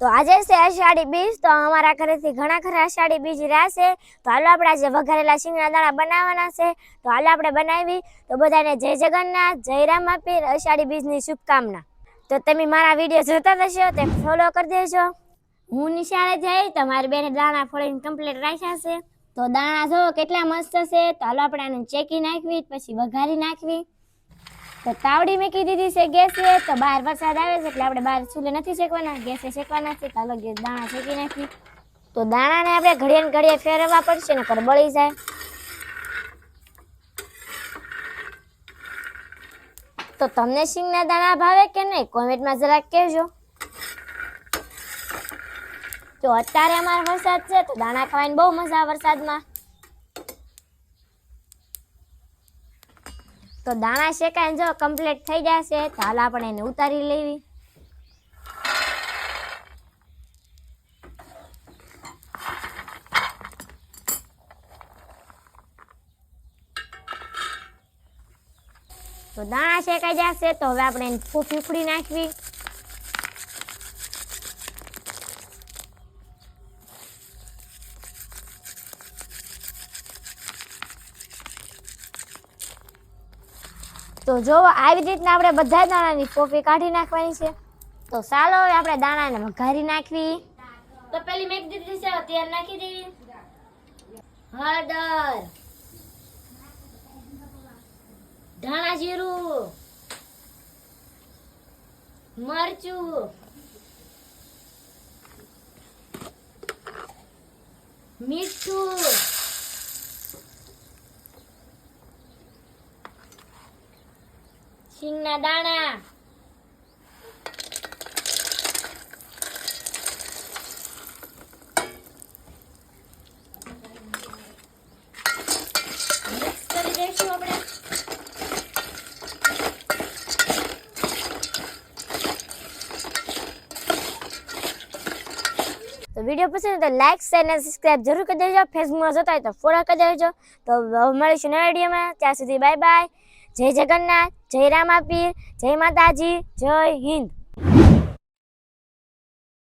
તો આજે છે અષાઢી બીજ, તો અમારા ઘરેથી ઘણા ખરા અષાઢી બીજ છે. તો હાલો આપણે આજે વઘારેલા શીંગના દાણા બનાવવાના છે. તો હાલો આપણે બનાવી. તો બધાને જય જગન્નાથ, જય રામ આપી અષાઢી બીજની શુભકામના. તો તમે મારા વીડિયો જોતા થશો તે ફોલો કરી દેજો. હું નિશાળે જઈ, તો મારી બેને દાણા ફોડીને કમ્પ્લીટ રાખ્યા છે. તો દાણા જો કેટલા મસ્ત છે, તો હાલો આપણે આને ચેકી નાખવી, પછી વઘારી નાખવી. તો તાવડી મેકી દીધી છે ગેસે, તો બહાર વરસાદ આવે છે એટલે આપણે બહાર ચૂલે નથી શેકવાના, ગેસે શેકવાના છે ચાલો ગેસ દાણા શેકી નાખી તો દાણાને આપણે ઘડીએ ને ઘડીએ ફેરવવા પડશે ને કરબળી જાય. તો તમને સિંગના દાણા ભાવે કે નહીં, કોમેન્ટમાં જરાક કહેજો. તો અત્યારે અમારો વરસાદ છે, તો દાણા ખાવાની બહુ મજા વરસાદમાં. તો દાણા શેકાઈને જો કમ્પ્લીટ થઈ જશે, તો હાલ આપણે એને ઉતારી લેવી. તો દાણા શેકાઈ જશે, તો હવે આપણે એને ફૂફી ઉખડી નાખવી. તો જો આવી રીતના આપણે બધા દાણાની કોફી કાઢી નાખવાની છે. તો ચાલો હવે આપણે દાણાને વઘારી નાખવી. તો પેલી મેક દીધી છે તેલ નાખી દેવી. હળદર. ધાણા જીરું. મરચું. મીઠું. સિંગના દાણા. તો વીડિયો પસંદ તો લાઈક શેર અને સબસ્ક્રાઇબ જરૂર કરી દેજો. ફેસબુકમાં જોતા હોય તો ફોલો કરી દેજો. તો મળીશું નવા વિડીયોમાં. ત્યાં સુધી બાય બાય જય જગન્નાથ જય રામાપીર જય માતાજી જય હિન્દ.